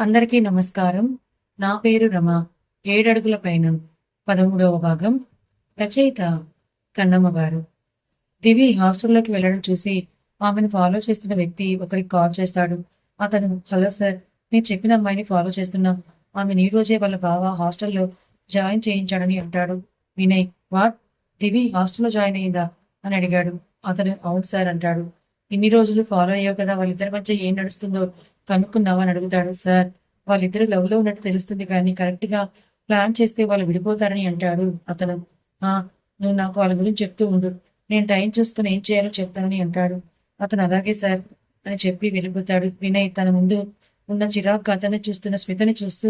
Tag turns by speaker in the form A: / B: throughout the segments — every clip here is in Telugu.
A: అందరికీ నమస్కారం. నా పేరు రమ. ఏడడుగుల పైన పదమూడవ భాగం రచయిత కన్నమ్మ గారు. దివి హాస్టల్లోకి వెళ్ళడం చూసి ఆమెను ఫాలో చేస్తున్న వ్యక్తి ఒకరికి కాల్ చేస్తాడు. అతను హలో సార్ మీరు చెప్పిన అమ్మాయిని ఫాలో చేస్తున్నాం. ఆమె ఈ రోజే వాళ్ళ బావ హాస్టల్లో జాయిన్ చేయించాడని అంటాడు. వినయ్ వాట్? దివి హాస్టల్లో జాయిన్ అయిందా? అని అడిగాడు. అతను అవును సార్ అంటాడు. ఇన్ని రోజులు ఫాలో అయ్యావు కదా వాళ్ళిద్దరి మధ్య ఏం నడుస్తుందో కనుక్కున్నావా అని అడుగుతాడు సార్ వాళ్ళిద్దరు లవ్లో ఉన్నట్టు తెలుస్తుంది కానీ కరెక్ట్గా ప్లాన్ చేస్తే వాళ్ళు విడిపోతారని అంటాడు అతను. ఆ నువ్వు నాకు వాళ్ళ గురించి చెప్తూ ఉండు. నేను టైం చూసుకుని ఏం చేయాలో చెప్తానని అంటాడు. అతను అలాగే సార్ అని చెప్పి వెళ్ళిపోతాడు. వినయ్ తన ముందు ఉన్న చిరాకు అతన్ని చూస్తున్న స్మితని చూస్తూ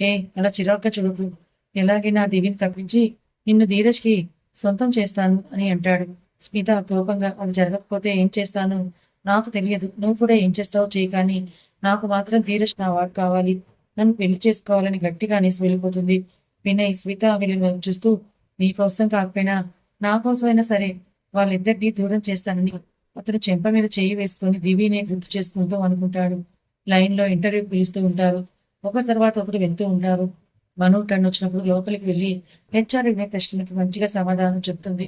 A: ఏ అలా చిరాగ్గా చూడకు. ఎలాగైనా దివిని తప్పించి నిన్ను ధీరజ్కి సొంతం చేస్తాను అని అంటాడు. స్మిత కోపంగా అది జరగకపోతే ఏం చేస్తాను? నాకు తెలియదు. నువ్వు కూడా ఏం చేస్తావో చేయకాని నాకు మాత్రం ధీరజ్ నా వాడు కావాలి. నన్ను పెళ్ళి చేసుకోవాలని గట్టిగా అనేసి వెళ్ళిపోతుంది. వినయ్ స్మిత వీళ్ళని చూస్తూ నీ కోసం కాకపోయినా నా కోసమైనా సరే వాళ్ళిద్దరినీ దూరం చేస్తానని అతను చెంప మీద చేయి వేసుకొని దివినే గుర్తు చేసుకుంటూ అనుకుంటాడు. లైన్లో ఇంటర్వ్యూ పిలుస్తూ ఉంటారు. ఒకరి తర్వాత ఒకరు వెళ్తూ ఉంటారు. మను టర్న్ వచ్చినప్పుడు లోపలికి వెళ్ళి హెచ్ఆర్ వినే ప్రశ్నలకు మంచిగా సమాధానం చెప్తుంది.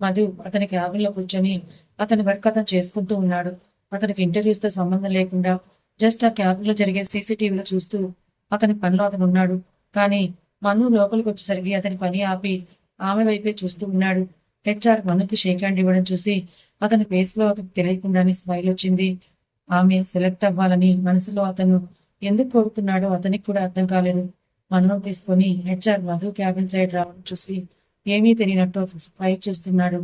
A: మధు అతని క్యాబిన్లో కూర్చొని అతని వర్క్ అతను చేసుకుంటూ ఉన్నాడు. అతనికి ఇంటర్వ్యూస్తో సంబంధం లేకుండా జస్ట్ ఆ క్యాబిన్లో జరిగే సీసీటీవీలో చూస్తూ అతని పనిలో అతను ఉన్నాడు. కానీ మను లోపలికి వచ్చేసరికి అతని పని ఆపి ఆమె వైపే చూస్తూ ఉన్నాడు. హెచ్ఆర్ మనుకి షేక్ హ్యాండ్ ఇవ్వడం చూసి అతని ఫేస్లో తెలియకుండానే స్మైల్ వచ్చింది. ఆమె సెలెక్ట్ అవ్వాలని మనసులో అతను ఎందుకు కోరుకున్నాడో అతనికి కూడా అర్థం కాలేదు. మను తీసుకొని హెచ్ఆర్ మధు క్యాబిన్ సైడ్ రావడం చూసి ఏమీ తెలియనట్టు అతను స్మైల్ చూస్తున్నాడు.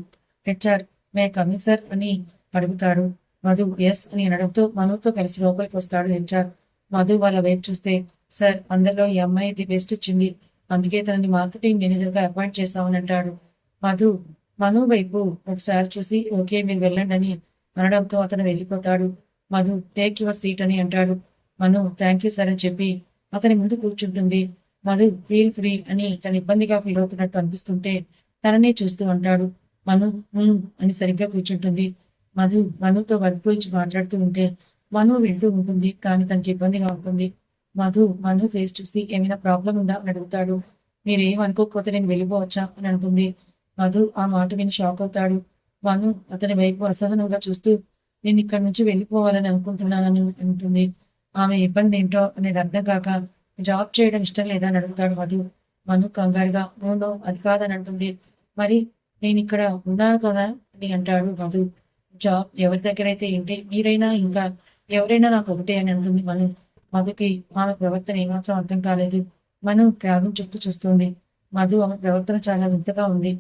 A: హెచ్ఆర్ మే కమింగ్ సార్ అని అడుగుతాడు. మధు ఎస్ అని అనడంతో మనుతో కలిసి లోపలికి వస్తాడు హెచ్ఆర్ మధు వాళ్ళ వైపు చూస్తే సార్ అందరిలో ఈ అమ్మాయి ది బెస్ట్ ఇచ్చింది అందుకే తనని మార్కెటింగ్ మేనేజర్గా అపాయింట్ చేస్తామని అంటాడు. మధు మను వైపు ఒకసారి చూసి ఓకే మీరు వెళ్ళండి అని అనడంతో అతను వెళ్ళిపోతాడు. మధు టేక్ యువర్ సీట్ అని అంటాడు. మను థ్యాంక్ యూ సార్ అని చెప్పి అతని ముందు కూర్చుంటుంది. మధు ఫీల్ ఫ్రీ అని తన ఇబ్బందిగా ఫీల్ అవుతున్నట్టు అనిపిస్తుంటే తననే చూస్తూ అంటాడు. మను అని సరిగ్గా కూర్చుంటుంది. మధు మనుతో వర్క్ గురించి మాట్లాడుతూ ఉంటే మను వింటూ ఉంటుంది కానీ తనకి ఇబ్బందిగా ఉంటుంది. మధు మను ఫేస్ చూసి ఏమైనా ప్రాబ్లం ఉందా అని అడుగుతాడు. మీరేమనుకోకపోతే నేను వెళ్ళిపోవచ్చా? అని అంటుంది. మధు ఆ మాట విని షాక్ అవుతాడు. మను అతని వైపు అసహనంగా చూస్తూ నేను ఇక్కడి నుంచి వెళ్ళిపోవాలని అనుకుంటున్నానని అంటుంది. ఆమె ఇబ్బంది ఏంటో అనేది అర్థం కాక జాబ్ చేయడం ఇష్టం లేదా? అని అడుగుతాడు మధు. మను కంగారుగా నో అది కాదని అంటుంది. మరి నేను ఇక్కడ ఉన్నాను కదా అని అంటాడు మధు. జాబ్ ఎవరి దగ్గర అయితే ఏంటి? మీరైనా ఇంకా ఎవరైనా నాకు ఒకటే అని అంటుంది మను మధుకి ఆమె ప్రవర్తన ఏమాత్రం అర్థం కాలేదు. మను క్యాబిన్ చుట్టూ చూస్తుంది. మధు ఆమె ప్రవర్తన చాలా వింతగా ఉంది.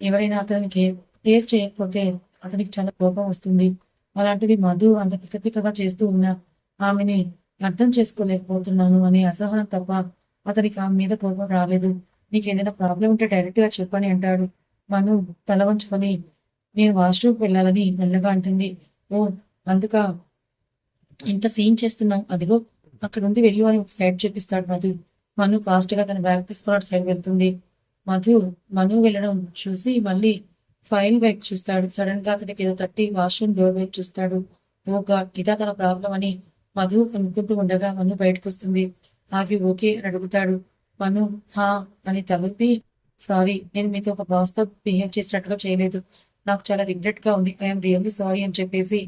A: ఎవరైనా అతనికి కేర్ కేర్ చేయకపోతే అతనికి చాలా కోపం వస్తుంది. అలాంటిది మధు అంత పికపికగా చేస్తూ ఉన్నా ఆమెని అర్థం చేసుకోలేకపోతున్నాను అనే అసహనం తప్ప అతనికి ఆమె మీద కోపం రాలేదు. నీకు ఏదైనా ప్రాబ్లం ఉంటే డైరెక్ట్గా చెప్పని అంటాడు. మను తల వంచుకొని నేను వాష్రూమ్కి వెళ్ళాలని మెల్లగా అంటుంది. ఓ అందుక ఇంత సీన్ చేస్తున్నాం అదిగో అక్కడ ఉంది వెళ్ళు అని ఒక సైడ్ చూపిస్తాడు మధు. మను ఫాస్ట్గా తన బ్యాగ్ తీసుకుని సైడ్ వెళ్తుంది. మధు మను వెళ్ళడం చూసి మళ్ళీ ఫైల్ వైపు చూస్తాడు. సడన్గా అతనికి ఏదో తట్టి వాష్రూమ్ డోర్ వైపు చూస్తాడు. ఓ గాడ్ ఇదా తన ప్రాబ్లం అని మధు అనుకుంటూ ఉండగా మను బయటకు వస్తుంది. ఆగి ఓకే అని అడుగుతాడు. మను హా అని తలపి సారీ నేను మీతో ఒక బాస్తో బిహేవ్ చేసినట్టుగా చేయలేదు. నాకు చాలా రిగ్రెట్గా ఉంది ఐఎమ్ రియల్లీ సారీ అని చెప్పేసి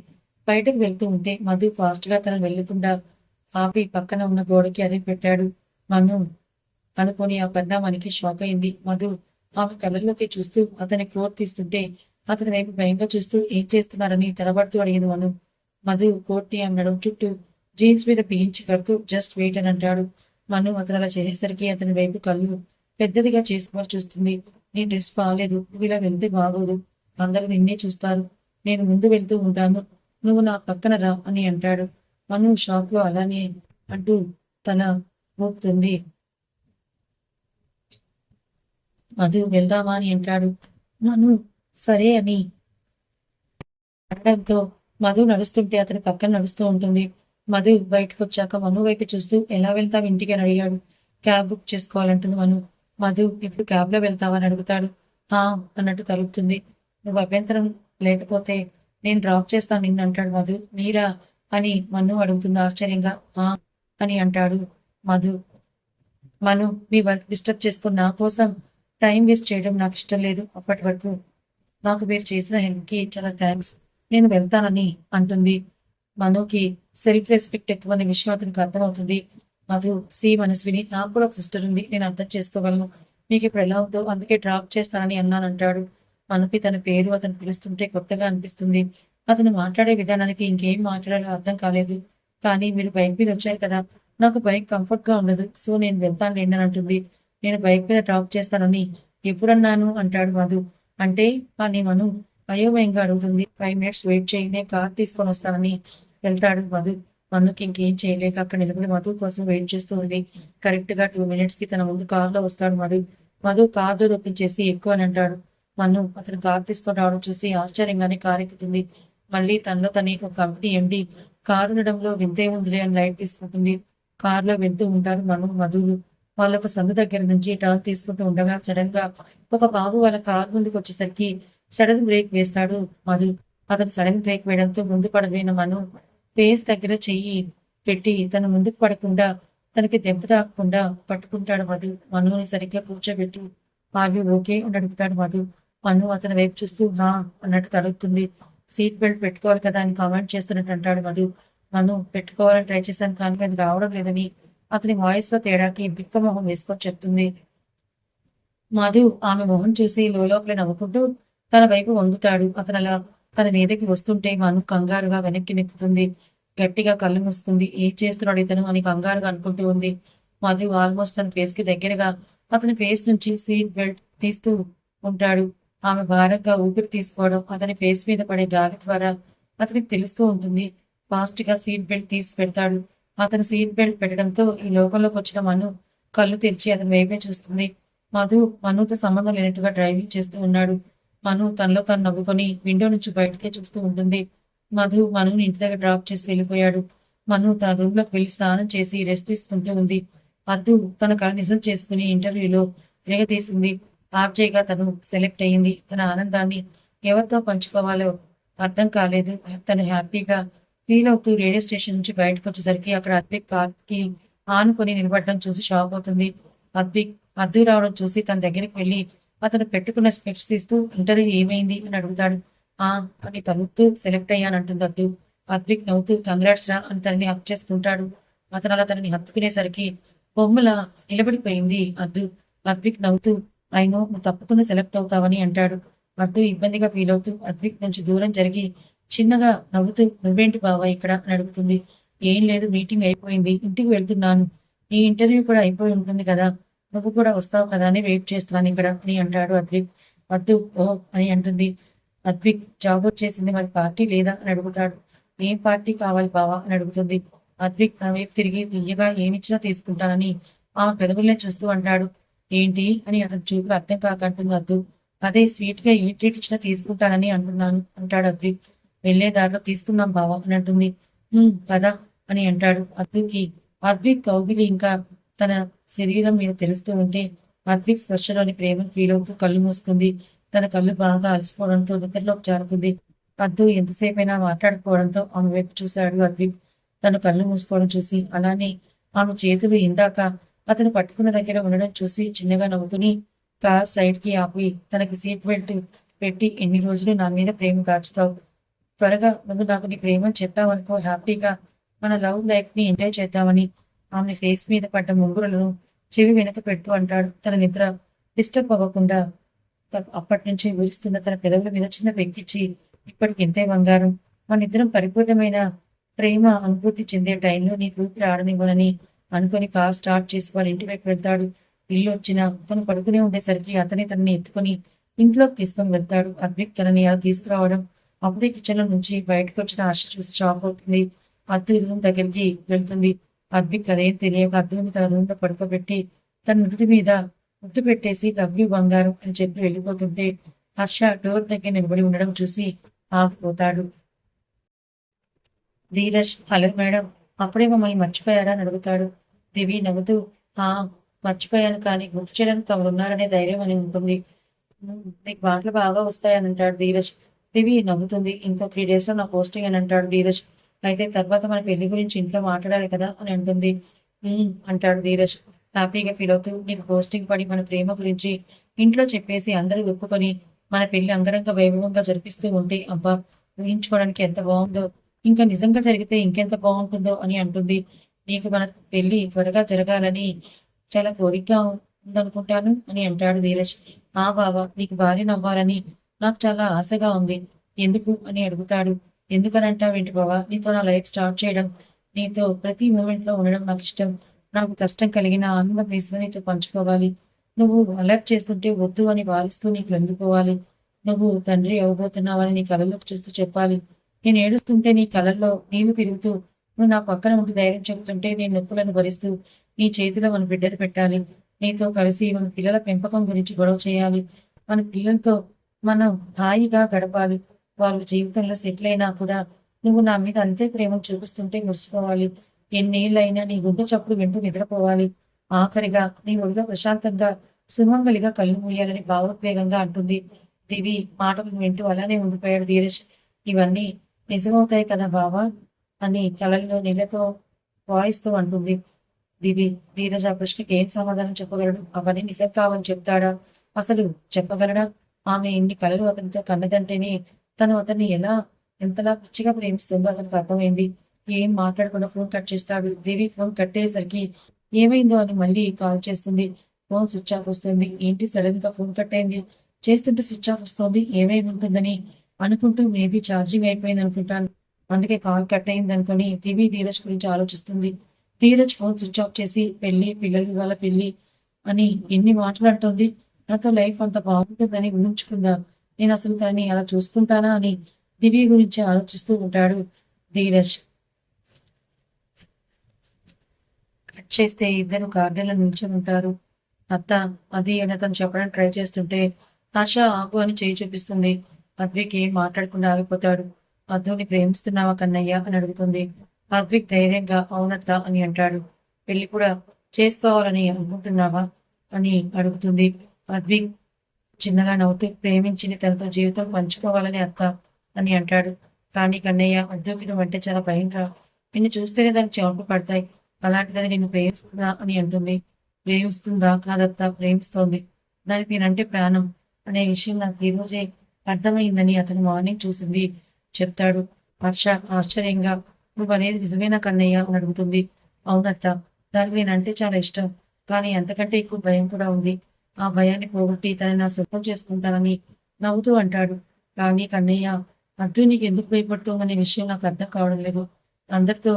A: బయటకు వెళ్తూ ఉంటే మధు ఫాస్ట్గా తను వెళ్ళకుండా ఆపి పక్కన ఉన్న గోడకి అది పెట్టాడు. మను అనుకొని ఆ పరిణామానికి షాక్ అయింది. మధు ఆమె కళ్ళల్లోకి చూస్తూ అతని కోట్ తీస్తుంటే అతని వైపు భయంగా చూస్తూ ఏం చేస్తున్నారని తడబడుతూ అడిగింది మను. మధు కోట్ని ఆమె నడుము చుట్టూ జీన్స్ మీద బిగించి కడుతూ జస్ట్ వెయిట్ అని అంటాడు. మను అతను అలా చేసేసరికి అతని వైపు కళ్ళు పెద్దదిగా చేసుకోవాలి చూస్తుంది. నీ డ్రెస్ బాగాలేదు నువ్వు ఇలా వెళ్తే బాగోదు. అందరూ నిన్నే చూస్తారు. నేను ముందు వెళ్తూ ఉంటాను. నువ్వు నా పక్కన రా అని అంటాడు. మను షాక్లో అలానే అంటూ తన ఊపుతుంది మధు వెళ్దామా అని అంటాడు. మను సరే అని. అనడంతో మధు నడుస్తుంటే అతని పక్కన నడుస్తూ ఉంటుంది. మధు బయటకు వచ్చాక మను వైపు చూస్తూ ఎలా వెళ్తావు ఇంటికి? అని అడిగాడు. క్యాబ్ బుక్ చేసుకోవాలంటుంది మను. మధు ఇప్పుడు క్యాబ్లో వెళ్తావా? అని అడుగుతాడు. ఆ అన్నట్టు తలుపుతుంది. నువ్వు అభ్యంతరం లేకపోతే నేను డ్రాప్ చేస్తాను నిన్ను అంటాడు మధు. మీరా? అని మన్ను అడుగుతుంది ఆశ్చర్యంగా. ఆ అని అంటాడు మధు. మను మీ వర్క్ డిస్టర్బ్ చేసుకుని నా కోసం టైం వేస్ట్ చేయడం నాకు ఇష్టం లేదు అప్పటి వరకు. నాకు మీరు చేసిన హెల్ప్కి చాలా థ్యాంక్స్ నేను వెళ్తానని అంటుంది మనుకి. సెల్ఫ్ రెస్పెక్ట్ ఎక్కువ అనే విషయం అతనికి అర్థమవుతుంది. మధు సి మనస్విని నాకు కూడా ఒక సిస్టర్ ఉంది. నేను అర్థం చేసుకోగలను. మీకు ఇప్పుడు ఎలా ఉందో అందుకే డ్రాప్ చేస్తానని అన్నానంటాడు. మనకి తన పేరు అతను పిలుస్తుంటే కొత్తగా అనిపిస్తుంది. అతను మాట్లాడే విధానానికి ఇంకేం మాట్లాడాలో అర్థం కాలేదు. కానీ మీరు బైక్ మీద వచ్చారు కదా నాకు బైక్ కంఫర్ట్గా ఉండదు సో నేను వెళ్తాను లేండి అని అంటుంది. నేను బైక్ మీద డ్రాప్ చేస్తానని ఎప్పుడన్నాను? అంటాడు మధు. అంటే అని మను అయోమయంగా అడుగుతుంది. ఫైవ్ మినిట్స్ వెయిట్ చేయి నేను కార్ తీసుకొని వస్తానని వెళ్తాడు మధు. మనుకి ఇంకేం చేయలేక అక్కడ నిలబడి మధు కోసం వెయిట్ చేస్తూ ఉంది. కరెక్ట్గా టూ మినిట్స్కి తన ముందు కార్లో వస్తాడు మధు. మధు కార్ రొప్పించేసి ఓపెన్ చేసి ఎక్కువ అని అంటాడు. మను అతను కారు తీసుకొని రావడం చూసి ఆశ్చర్యంగానే కారెక్కుతుంది మళ్ళీ తనలో తన ఒక కంపెనీ ఎండి కారు ఉండడంలో వింతే ఉందిలే అని లైట్ తీసుకుంటుంది. కారులో వెళ్తూ ఉంటారు మను మధులు. వాళ్ళ ఒక సందు దగ్గర నుంచి టర్న్ తీసుకుంటూ ఉండగా సడన్గా ఒక బాబు వాళ్ళ కారు ముందుకు వచ్చేసరికి సడన్ బ్రేక్ వేస్తాడు మధు. అతను సడన్ బ్రేక్ వేయడంతో ముందు పడబోయిన మను ఫేస్ దగ్గర చెయ్యి పెట్టి తన ముందుకు పడకుండా తనకి దెబ్బ తాకకుండా పట్టుకుంటాడు మధు. మనుని సరిగ్గా కూర్చోబెట్టి ఆవి ఓకే అని అడుగుతాడు మధు. మను అతని వైపు చూస్తూ హా అన్నట్టు తడుగుతుంది సీట్ బెల్ట్ పెట్టుకోవాలి కదా అని కామెంట్ చేస్తున్నట్టు అంటాడు మధు. మను పెట్టుకోవాలని ట్రై చేశాను కానీ అది రావడం లేదని అతని వాయిస్లో తేడాకి బిక్క మొహం వేసుకొని చెప్తుంది. మధు ఆమె మొహం చూసి లోపల నవ్వుకుంటూ తన వైపు వంగుతాడు. అతను అలా తన మీదకి వస్తుంటే మను కంగారుగా వెనక్కి నెక్కుతుంది. గట్టిగా కళ్ళు మూసుకుంది. ఏం చేస్తున్నాడు ఇతను? అని కంగారుగా అనుకుంటూ ఉంది. మధు ఆల్మోస్ట్ తన ఫేస్కి దగ్గరగా అతని ఫేస్ నుంచి సీట్ బెల్ట్ తీస్తూ ఉంటాడు. ఆమె భారంగా ఊపిరి తీసుకోవడం అతని ఫేస్ మీద పడే గాలి ద్వారా అతనికి తెలుస్తూ ఉంటుంది. ఫాస్ట్గా సీట్ బెల్ట్ తీసి పెడతాడు. అతను సీట్ బెల్ట్ పెట్టడంతో ఈ లోకంలోకి వచ్చిన మను కళ్ళు తెరిచి అతని వైపే చూస్తుంది. మధు మనుతో సంబంధం లేనట్టుగా డ్రైవింగ్ చేస్తూ ఉన్నాడు. మను తనలో తను నవ్వుకొని విండో నుంచి బయటకే చూస్తూ ఉంటుంది. మధు మనుని ఇంటి దగ్గర డ్రాప్ చేసి వెళ్ళిపోయాడు. మను తన రూమ్లోకి వెళ్ళి స్నానం చేసి రెస్ట్ తీసుకుంటూ ఉంది. అద్దు తన కళ నిజం చేసుకుని ఇంటర్వ్యూలో తిరగతీసింది ఆర్జేగా తను సెలెక్ట్ అయ్యింది. తన ఆనందాన్ని ఎవరితో పంచుకోవాలో అర్థం కాలేదు. తను హ్యాపీగా ఫీల్ అవుతూ రేడియో స్టేషన్ నుంచి బయటకు వచ్చేసరికి అక్కడ అద్విక్ కార్కి ఆనుకొని నిలబడడం చూసి షాక్ అవుతుంది. అద్విక్ అద్దు రావడం చూసి తన దగ్గరికి వెళ్ళి అతను పెట్టుకున్న స్పెక్స్ తీస్తూ ఇంటర్వ్యూ ఏమైంది? అని అడుగుతాడు. ఆ అని తలుపుతూ సెలెక్ట్ అయ్యానంటుంది అద్దు. అద్విక్ నవ్వుతూ కంగ్రాట్స్ రా అని తనని హక్ చేసుకుంటాడు. అతను అలా తనని హత్తుకునేసరికి బొమ్మల నిలబడిపోయింది అద్దు. అద్విక్ నవ్వుతూ అయినో నువ్వు తప్పకుండా సెలెక్ట్ అవుతావని అంటాడు. వద్దు ఇబ్బందిగా ఫీల్ అవుతూ అద్విక్ నుంచి దూరం జరిగి చిన్నగా నవ్వుతూ నువ్వేంటి బావా ఇక్కడ? అని అడుగుతుంది. ఏం లేదు మీటింగ్ అయిపోయింది ఇంటికి వెళ్తున్నాను. నీ ఇంటర్వ్యూ కూడా అయిపోయి ఉంటుంది కదా నువ్వు కూడా వస్తావు కదా అని వెయిట్ చేస్తున్నాను ఇక్కడ అని అంటాడు అద్విక్. వద్దు ఓ అని అంటుంది. అద్విక్ జాబ్ వచ్చేసింది మరి పార్టీ లేదా? అని అడుగుతాడు. ఏం పార్టీ కావాలి బావా? అని అడుగుతుంది. అద్విక్ తన వైపు తిరిగి దియ్యగా ఏమిచ్చినా తీసుకుంటానని ఆమె పెదవుల్నే చూస్తూ అంటాడు. ఏంటి అని అతని చూపులు అర్థం కాకంటుంది వద్దు. అదే స్వీట్గా ఏ ట్రీట్ ఇచ్చినా తీసుకుంటానని అంటున్నాను అంటాడు అద్విక్ వెళ్ళే దారిలో తీసుకుందాం బావా అని అంటుంది. పద అని అంటాడు అద్విక్కి అద్విక్ కౌగిలి ఇంకా తన శరీరం మీద తెలుస్తూ ఉంటే అద్విక్ స్పర్శలోని ప్రేమను ఫీల్ అవుతూ కళ్ళు మూసుకుంది. తన కళ్ళు బాగా అలసిపోవడంతో నిద్రలోకి జారుకుంది. అద్దు ఎంతసేపైనా మాట్లాడుకోవడంతో ఆమె వైపు చూశాడు అద్విక్ తను కళ్ళు మూసుకోవడం చూసి అలానే ఆమె చేతులు ఇందాక అతను పట్టుకున్న దగ్గర ఉండడం చూసి చిన్నగా నవ్వుకుని కార్ సైడ్కి ఆపి తనకి సీట్ బెల్ట్ పెట్టి ఎన్ని రోజులు నా మీద ప్రేమ కాచుతావు త్వరగా నువ్వు నాకు నీ ప్రేమను చెప్పావనుకో హ్యాపీగా మన లవ్ లైఫ్ని ఎంజాయ్ చేద్దామని. ఆమె ఫేస్ మీద పడ్డ ముంగురులను చెవి వెనక పెడుతూ అంటాడు. తన నిద్ర డిస్టర్బ్ అవ్వకుండా త- అప్పటి నుంచి విరుస్తున్న తన పెదవుల మీద చిన్న వెక్కిచ్చి ఇప్పటికి ఎంతే బంగారం? మన ఇద్దరం పరిపూర్ణమైన ప్రేమ అనుభూతి చెందే టైంలో నీ రూపి ఆడనివ్వనని అనుకొని కార్ స్టార్ట్ చేసి వాళ్ళ ఇంటి వైపు వెళ్తాడు. ఇల్లు వచ్చిన తను పడుకునే ఉండేసరికి అతనే తనని ఎత్తుకొని ఇంట్లోకి తీసుకొని వెళ్తాడు. అద్విక్ తనని అలా తీసుకురావడం అప్పుడే కిచెన్లో నుంచి బయటకు వచ్చిన ఆశ చూసి షాక్ అవుతుంది. అద్దు రూమ్ దగ్గరికి వెళ్తుంది. అద్విక్ అదేం తెలియక అద్దుని తన రూమ్లో పడుకోబెట్టి తన నుదుటి మీద ముద్దు పెట్టేసి లవ్ యూ బంగారం అని చెప్పి వెళ్ళిపోతుంటే హర్ష డోర్ దగ్గర నిలబడి ఉండడం చూసి ఆగిపోతాడు. ధీరజ్ హలో మేడం అప్పుడే మమ్మల్ని మర్చిపోయారా అని అడుగుతాడు. దివి నవ్వుతూ ఆ మర్చిపోయాను కానీ గుర్తు చేయడానికి తమరు ఉన్నారనే ధైర్యం అని ఉంటుంది. నీకు మాటలు బాగా వస్తాయని అంటాడు ధీరజ్. దివి నవ్వుతుంది ఇంకో త్రీ డేస్లో నా పోస్టింగ్ అని అంటాడు ధీరజ్. అయితే తర్వాత మన పెళ్ళి గురించి ఇంట్లో మాట్లాడాలి కదా అని అంటుంది. అంటాడు ధీరజ్. హ్యాపీగా ఫీల్ అవుతూ నీకు పోస్టింగ్ పడి మన ప్రేమ గురించి ఇంట్లో చెప్పేసి అందరూ ఒప్పుకొని మన పెళ్ళి అంగరంగ వైభవంగా జరిపిస్తూ ఉంటే అబ్బా ఊహించుకోవడానికి ఎంత బాగుందో. ఇంకా నిజంగా జరిగితే ఇంకెంత బాగుంటుందో అని అంటుంది. నీకు మన పెళ్ళి త్వరగా జరగాలని చాలా కోరికగా ఉందనుకుంటాను అని అంటాడు ధీరజ్. ఆ బావ నీకు భార్య నవ్వాలని నాకు చాలా ఆశగా ఉంది. ఎందుకు అని అడుగుతాడు. ఎందుకనంటావేంటి బావా? నీతో నా లైఫ్ స్టార్ట్ చేయడం నీతో ప్రతి మూమెంట్లో ఉండడం నాకు ఇష్టం. నాకు కష్టం కలిగిన ఆనందం వేసుకుని నీతో పంచుకోవాలి. నువ్వు అలర్ట్ చేస్తుంటే వద్దు అని భావిస్తూ నీకు లొంగిపోవాలి నువ్వు తండ్రి అవ్వబోతున్నావని నీ కలలోకి చూస్తూ చెప్పాలి. నేను ఏడుస్తుంటే నీ కళ్ళల్లో నీళ్ళు తిరుగుతూ నువ్వు నా పక్కన ఉండి ధైర్యం చెబుతుంటే నేను నొప్పులను భరిస్తూ నీ చేతిలో మన బిడ్డలు పెట్టాలి. నీతో కలిసి మన పిల్లల పెంపకం గురించి గొడవ చేయాలి. మన పిల్లలతో మనం హాయిగా గడపాలి. వాళ్ళ జీవితంలో సెటిల్ అయినా కూడా నువ్వు నా మీద అంతే ప్రేమను చూపిస్తుంటే మురిసిపోవాలి. ఎన్నేళ్ళైనా నీ గుండె చప్పుడు వింటూ నిద్రపోవాలి. ఆఖరిగా నీ ఒడిలో ప్రశాంతంగా సుమంగలిగా కళ్ళు మూయాలని భావోద్వేగంగా అంటుంది. దివి మాటలు వింటూ అలానే ఉండిపోయాడు ధీరజ్. ఇవన్నీ నిజమవుతాయి కదా బావా? అని కళల్లో నీళ్ళతో వాయిస్తూ అంటుంది. దివి ధీరజ ప్రశ్నకి ఏం సమాధానం చెప్పగలడు? అవన్నీ నిజం కావని చెప్తాడా? అసలు చెప్పగలడా? ఆమె ఇన్ని కళలు అతనితో కన్నదంటేనే తను అతన్ని ఎలా ఎంతలా పిచ్చిగా ప్రేమిస్తుందో అతనికి అర్థమైంది. ఏం మాట్లాడకుండా ఫోన్ కట్ చేస్తాడు. దేవి ఫోన్ కట్టేసరికి ఏమైందో అని మళ్ళీ కాల్ చేస్తుంది. ఫోన్ స్విచ్ ఆఫ్ వస్తుంది. ఏంటి సడన్గా ఫోన్ కట్ అయింది? చేస్తుంటే స్విచ్ ఆఫ్ వస్తుంది. ఏమేమి ఉంటుందని అనుకుంటూ మేబీ ఛార్జింగ్ అయిపోయింది అనుకుంటాను. అందుకే కాల్ కట్ అయింది అనుకుని దివి ధీరజ్ గురించి ఆలోచిస్తుంది. ధీరజ్ ఫోన్ స్విచ్ ఆఫ్ చేసి పెళ్ళి పిల్లలు వాళ్ళ పెళ్ళి అని ఎన్ని మాట్లాడుతుంది నాతో లైఫ్ అంత బాగుంటుందని ఊహించుకుందా? నేను అసలు తనని అలా చూసుకుంటానా? అని దివి గురించి ఆలోచిస్తూ ఉంటాడు ధీరజ్. కట్ చేస్తే ఇద్దరు గార్డెన్లో నిల్చొని ఉంటారు. అత్త అది అని అతను చెప్పడానికి ట్రై చేస్తుంటే ఆశ ఆగు అని చేయి చూపిస్తుంది. అద్విక్ ఏం మాట్లాడకుండా ఆగిపోతాడు అద్దుని ప్రేమిస్తున్నావా కన్నయ్య అని అడుగుతుంది. అద్విక్ ధైర్యంగా అవునత్త అని అంటాడు. పెళ్ళి కూడా చేసుకోవాలని అనుకుంటున్నావా అని అడుగుతుంది. అద్విక్ చిన్నగా నవ్వుతూ ప్రేమించింది తనతో జీవితం పంచుకోవాలని అత్త అని అంటాడు. కానీ కన్నయ్య అద్దుకి అంటే చాలా భయం రా. నిన్ను చూస్తేనే దానికి చెమట పడతాయి. అలాంటిది నిన్ను ప్రేమిస్తుందా అని అంటుంది. ప్రేమిస్తుందా కాదత్తా ప్రేమిస్తోంది. దానికి నేనంటే ప్రాణం అనే విషయం నాకు ఈ రోజే అర్థమైందని అతను మార్నింగ్ చూసింది. చెప్తాడు హర్ష ఆశ్చర్యంగా నువ్వు అనేది నిజమేనా కన్నయ్య? అని అడుగుతుంది. అవునత్త దానికి నేనంటే చాలా ఇష్టం కానీ అంతకంటే ఎక్కువ భయం కూడా ఉంది. ఆ భయాన్ని పోగొట్టి తనని నా సొంతం చేసుకుంటానని నవ్వుతూ అంటాడు. కానీ కన్నయ్య అద్దు నీకు ఎందుకు భయపడుతోందనే విషయం నాకు అర్థం కావడం లేదు. అందరితో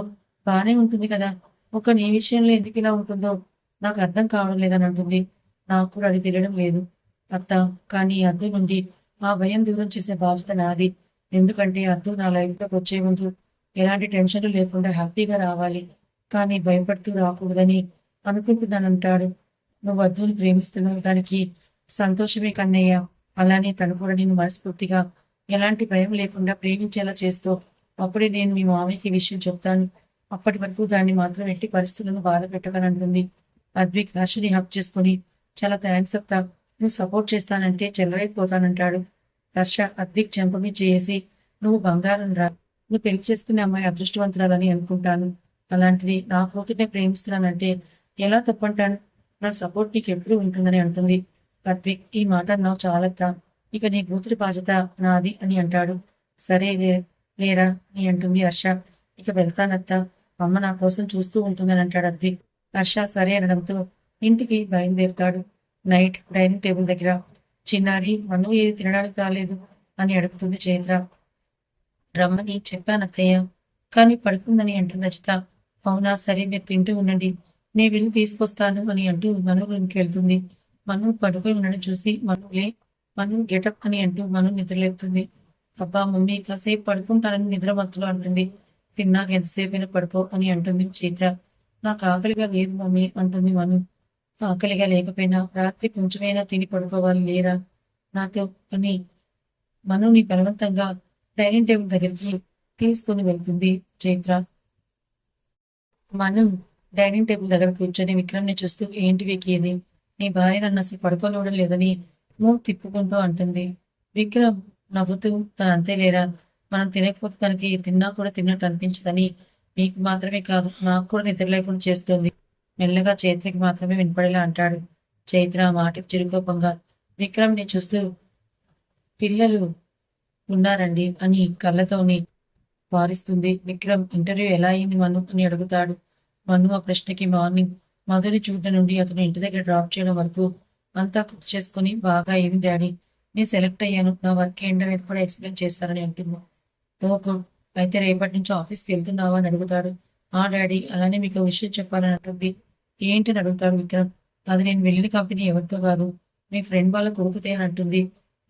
A: బానే ఉంటుంది కదా ఒక నీ విషయంలో ఎందుకు ఇలా ఉంటుందో నాకు అర్థం కావడం లేదని అంటుంది. నాకు కూడా అది తెలియడం లేదు. అత్త కానీ ఈ అద్దు నుండి ఆ భయం దూరం చేసే బాధ్యత నాది. ఎందుకంటే అద్దు నా లైఫ్లోకి వచ్చే ముందు ఎలాంటి టెన్షన్లు లేకుండా హ్యాపీగా రావాలి. కానీ భయపడుతూ రాకూడదని అనుకుంటున్నానంటాడు. నువ్వు అద్దుని ప్రేమిస్తున్నావు. దానికి సంతోషమే కన్నయ్య. అలానే తను కూడా నేను మనస్ఫూర్తిగా ఎలాంటి భయం లేకుండా ప్రేమించేలా చేస్తూ అప్పుడే నేను మీ మామయ్యకి విషయం చెప్తాను. అప్పటి వరకు దాన్ని మాత్రం ఎట్టి పరిస్థితులను బాధ పెట్టగలంటుంది అద్విక్ హర్షని హక్ చేసుకుని చాలా థ్యాంక్స్ అత్త నువ్వు సపోర్ట్ చేస్తానంటే చెల్లరైపోతానంటాడు హర్ష అద్విక్ చెంపమి చేసి నువ్వు బంగారం రా. నువ్వు పెళ్ళి చేసుకునే అమ్మాయి అదృష్టవంతురాలని అనుకుంటాను. అలాంటిది నా కూతుర్నే ప్రేమిస్తున్నానంటే ఎలా తప్పంటాను? నా సపోర్ట్ నీకు ఎప్పుడు ఉంటుందని అంటుంది. అద్విక్ ఈ మాట నాకు చాలత్తా. ఇక నీ కూతురి బాధ్యత నాది అని అంటాడు. సరే లే- లేరా అని అంటుంది హర్ష. ఇక వెళ్తానత్తా. అమ్మ నా కోసం చూస్తూ ఉంటుందని అంటాడు అద్విక్. హర్ష సరే అనడంతో ఇంటికి బయలుదేరుతాడు. నైట్ డైనింగ్ టేబుల్ దగ్గర చిన్నారి మను ఏది తినడానికి రాలేదు? అని అడుగుతుంది చైత్ర. రమ్మని చెప్పాను అత్తయ్య. కానీ పడుకుందని అంటుంది అజిత అవునా సరే మీరు తింటూ ఉండండి. నేను వెళ్ళి తీసుకొస్తాను అని అంటూ మను రూమ్కి వెళ్తుంది. మను పడుకొని ఉండడం చూసి మనులే మను గెటప్ అని అంటూ మను నిద్రలేపుతుంది అబ్బా మమ్మీ కాసేపు పడుకుంటానని నిద్ర మత్తులో అంటుంది. తిన్నాక ఎంతసేపైనా పడుకో అని అంటుంది చైత్ర. నాకు ఆకలిగా లేదు మమ్మీ అంటుంది మను. ఆకలిగా లేకపోయినా రాత్రి కొంచెమైనా తిని పడుకోవాలి లేరా? నాతో అని మనుని బలవంతంగా డైనింగ్ టేబుల్ దగ్గరికి తీసుకుని వెళ్తుంది చైత్ర మను డైనింగ్ టేబుల్ దగ్గర కూర్చొని విక్రమ్ని చూస్తూ ఏంటి వికేది నీ భార్య నన్ను అసలు పడుకోలేవడం లేదని మూవ్ తిప్పుకుంటూ అంటుంది. విక్రమ్ నవ్వుతూ తన అంతే లేరా? మనం తినకపోతే తనకి తిన్నా కూడా తిన్నట్టు అనిపించదని మీకు మాత్రమే కాదు నాకు కూడా నిద్ర లేకుండా చేస్తుంది. మెల్లగా చైత్రకి మాత్రమే వినపడేలా అంటాడు. చైత్ర మాటకు చిరుకోపంగా విక్రమ్ని చూస్తూ పిల్లలు ఉన్నారండి అని కళ్ళతోని వారిస్తుంది. విక్రమ్ ఇంటర్వ్యూ ఎలా అయింది మను అని అడుగుతాడు. మను ఆ ప్రశ్నకి మార్నింగ్ మధుని చూడటం నుండి అతను ఇంటి దగ్గర డ్రాప్ చేయడం వరకు అంతా గుర్తు చేసుకుని బాగా అయింది డాడీ. నేను సెలెక్ట్ అయ్యాను. నా వర్క్ ఏంటనేది కూడా ఎక్స్ప్లెయిన్ చేస్తారని అంటున్నా ఓ గుడ్ అయితే రేపటి నుంచి ఆఫీస్కి వెళ్తున్నావా? అని అడుగుతాడు. ఆ డాడీ అలానే మీకు విషయం చెప్పాలని అంటుంది. ఏంటి అని అడుగుతాడు విక్రమ్. అది నేను వెళ్ళిన కంపెనీ ఎవరితో కాదు మీ ఫ్రెండ్ వాళ్ళ కొడుకుతే అని అంటుంది.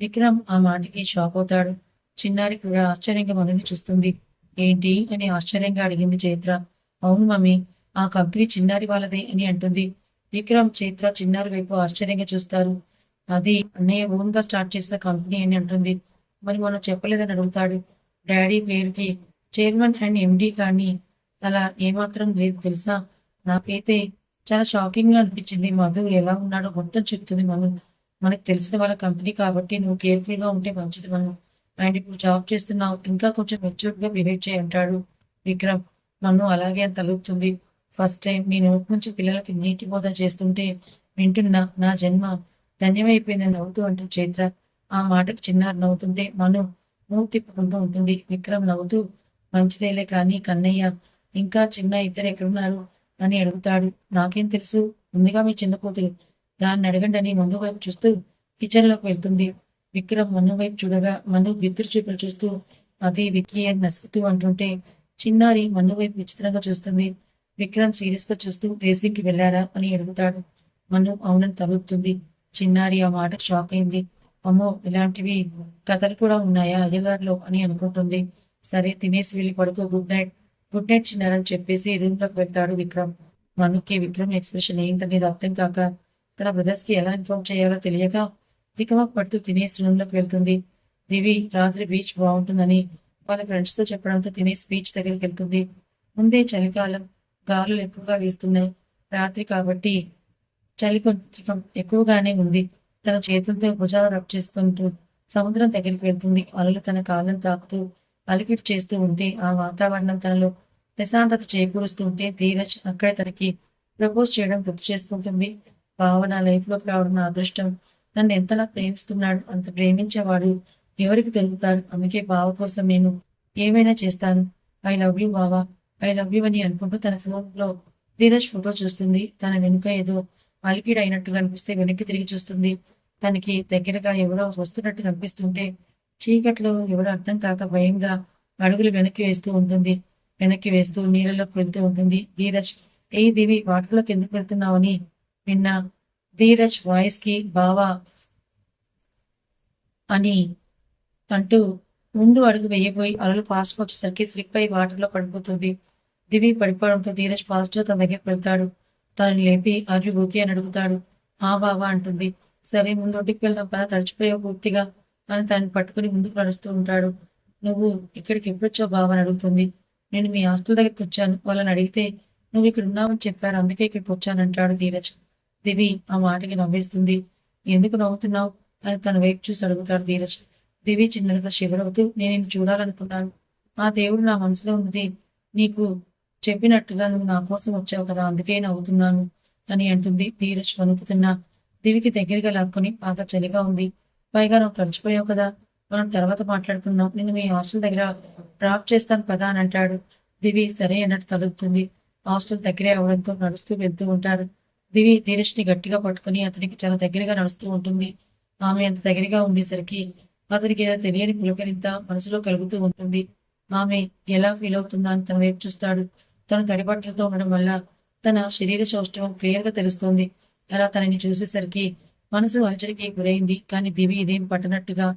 A: విక్రమ్ ఆ మాటకి షాక్ అవుతాడు. చిన్నారి కూడా ఆశ్చర్యంగా మనల్ని చూస్తుంది. ఏంటి అని ఆశ్చర్యంగా అడిగింది చైత్ర. అవును మమ్మీ ఆ కంపెనీ చిన్నారి వాళ్ళదే అని అంటుంది. విక్రమ్ చైత్ర చిన్నారి వైపు ఆశ్చర్యంగా చూస్తారు. అది అన్నయ్య ఓన్గా స్టార్ట్ చేసిన కంపెనీ అని అంటుంది. మరి మనం చెప్పలేదని అడుగుతాడు. డాడీ పేరుకి చైర్మన్ అండ్ ఎండి కానీ అలా ఏమాత్రం లేదు తెలుసా? నాకైతే చాలా షాకింగ్గా అనిపించింది. మధు ఎలా ఉన్నాడో మొత్తం చెప్తుంది మనం మనకు తెలిసిన వాళ్ళ కంపెనీ కాబట్టి నువ్వు కేర్ఫుల్గా ఉంటే మంచిది మనం అండ్ ఇప్పుడు జాబ్ చేస్తున్నావు. ఇంకా కొంచెం మెచ్యూర్గా బిహేవ్ చేయి అంటాడు విక్రమ్. మను అలాగే అని తలుపుతుంది. ఫస్ట్ టైం మీ నోటి నుంచి పిల్లలకి నీటి బోధ చేస్తుంటే వింటున్నా నా జన్మ ధన్యమైపోయిందని నవ్వుతూ అంటే చైత్ర. ఆ మాటకు చిన్నారు నవ్వుతుంటే మను మూవ్ తిప్పుకుంటూ ఉంటుంది. విక్రమ్ నవ్వుతూ మంచిదేలే కానీ కన్నయ్య ఇంకా చిన్న ఇద్దరు ఎక్కడున్నారు? అని అడుగుతాడు. నాకేం తెలుసు? ముందుగా మీ చిన్న కూతురు దాన్ని అడగండి అని మను వైపు చూస్తూ కిచెన్లోకి వెళ్తుంది. విక్రమ్ మన్ను వైపు చూడగా మన్ను బిద్దురు చూపులు చూస్తూ అది విక్కీ అని నసుకుతూ అంటుంటే చిన్నారి మన్ను వైపు విచిత్రంగా చూస్తుంది. విక్రమ్ సీరియస్గా చూస్తూ రేసింగ్కి వెళ్ళారా అని అడుగుతాడు. మను అవునని తలుపుతుంది చిన్నారి ఆ మాట షాక్ అయింది. అమ్మో ఇలాంటివి కథలు కూడా ఉన్నాయా అయ్యగారిలో? అని అనుకుంటుంది. సరే తినేసి వెళ్ళి పడుకో గుడ్ నైట్ గుడ్ నైట్ చిన్నారని చెప్పేసి రూమ్లోకి వెళ్తాడు విక్రమ్. మనకి విక్రమ్ ఎక్స్ప్రెషన్ ఏంటనేది అర్థం కాక తన బ్రదర్స్కి ఎలా ఇన్ఫార్మ్ చేయాలో తెలియక తికమక్ పడుతూ తినేసి రూమ్లోకి వెళ్తుంది. దివి రాత్రి బీచ్ బాగుంటుందని వాళ్ళ ఫ్రెండ్స్తో చెప్పడంతో తినేసి బీచ్ దగ్గరికి వెళ్తుంది. ముందే చలికాలం గాలులు ఎక్కువగా వీస్తున్నాయి. రాత్రి కాబట్టి చలి కొంచెం ఎక్కువగానే ఉంది. తన చేతులతో భుజాలు రబ్ చేసుకుంటూ సముద్రం దగ్గరికి వెళ్తుంది. అలలు తన కాళ్ళను తాకుతూ అలికిట్ చేస్తూ ఉంటే ఆ వాతావరణం తనలో ప్రశాంతత చేకూరుస్తుంటే ధీరజ్ అక్కడే తనకి ప్రపోజ్ చేయడం గుర్తు చేసుకుంటుంది. భావన నా లైఫ్లోకి రావడం నా అదృష్టం. నన్ను ఎంతలా ప్రేమిస్తున్నాడు అంత ప్రేమించేవాడు ఎవరికి దొరుకుతారు అందుకే బావ కోసం నేను ఏమైనా చేస్తాను. ఐ లవ్ యూ బావా. ఐ లవ్ యూ అని అనుకుంటూ తన ఫోన్లో ధీరజ్ ఫోటో చూస్తుంది. తన వెనుక ఏదో అలికిడ్ అయినట్టు అనిపిస్తే వెనక్కి తిరిగి చూస్తుంది. తనకి దగ్గరగా ఎవరో వస్తున్నట్టు కనిపిస్తుంటే చీకట్లో ఎవరు అర్థం కాక భయంగా అడుగులు వెనక్కి వేస్తూ ఉంటుంది. వెనక్కి వేస్తూ నీళ్ళలోకి వెళ్తూ ఉంటుంది. ధీరజ్ ఏ దివి వాటర్లోకి ఎందుకు వెళ్తున్నావని నిన్న ధీరజ్ వాయిస్కి బావా అని అంటూ ముందు అడుగు వేయబోయి అలలు ఫాస్ట్ వచ్చేసరికి స్లిప్ అయి వాటర్లో పడిపోతుంది. దివి పడిపోవడంతో ధీరజ్ ఫాస్ట్గా తన దగ్గరికి వెళ్తాడు. తనని లేపి అర్జు ఓకే అని అడుగుతాడు. ఆ బావా అంటుంది. సరే ముందు ఒడ్డుకి వెళ్దాం పద తడిచిపోయావు పూర్తిగా. అని తనని పట్టుకుని ముందుకు నడుస్తూ ఉంటాడు. నువ్వు ఇక్కడికి ఎప్పుడొచ్చావు బావని అడుగుతుంది. నేను మీ ఆస్తుల దగ్గరికి వచ్చాను. వాళ్ళని అడిగితే నువ్వు ఇక్కడ ఉన్నావని చెప్పారు. అందుకే ఇక్కడికి వచ్చానంటాడు ధీరజ్. దివి ఆ మాటకి నవ్వేస్తుంది. ఎందుకు నవ్వుతున్నావు? అని తన వైపు చూసి అడుగుతాడు ధీరజ్. దివి చిన్నగా శివరవుతూ నేను నిన్ను చూడాలనుకున్నాను. ఆ దేవుడు నా మనసులో ఉంది నీకు చెప్పినట్టుగా నువ్వు నా కోసం వచ్చావు కదా అందుకే నవ్వుతున్నాను అని అంటుంది ధీరజ్ వణుకుతున్నా. దివికి దగ్గరగా లాక్కొని బాగా చలిగా ఉంది. పైగా నువ్వు తడిచిపోయావు కదా. మనం తర్వాత మాట్లాడుకుందాం. నేను మీ హాస్టల్ దగ్గర డ్రాప్ చేస్తాను పదా అని అంటాడు. దివి సరే అన్నట్టు తలుపుతుంది. హాస్టల్ దగ్గరే అవడంతో నడుస్తూ వెళ్తూ ఉంటారు. దివి ధీరష్ని గట్టిగా పట్టుకుని అతనికి చాలా దగ్గరగా నడుస్తూ ఉంటుంది. ఆమె అంత దగ్గరగా ఉండేసరికి అతనికి ఏదో తెలియని పులకరింత మనసులో కలుగుతూ ఉంటుంది. ఆమె ఎలా ఫీల్ అవుతుందా అని తన వైపు చూస్తాడు. తను తడిబట్టలతో ఉండడం వల్ల తన శరీర సౌష్ఠవం క్లియర్గా తెలుస్తుంది. అలా తనని చూసేసరికి మనసు అలచడికి గురైంది. కానీ దివి ఇదేం పట్టనట్టుగా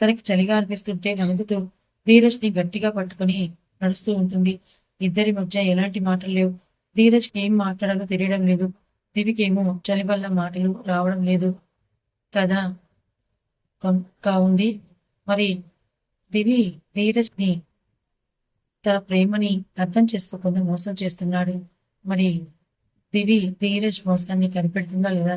A: తనకి చలిగా అనిపిస్తుంటే నవ్వుతూ ధీరజ్ని గట్టిగా పట్టుకుని నడుస్తూ ఉంటుంది. ఇద్దరి మధ్య ఎలాంటి మాటలు లేవు. ధీరజ్ ఏం మాట్లాడాలో తెలియడం లేదు. దివికేమో చలివల్ల మాటలు రావడం లేదు కదా? కొంకా ఉంది మరి దివి ధీరజ్ని తన ప్రేమని అర్థం చేసుకోకుండా మోసం చేస్తున్నాడు. మరి దివి ధీరజ్ మోసాన్ని కనిపెడుతుందా లేదా?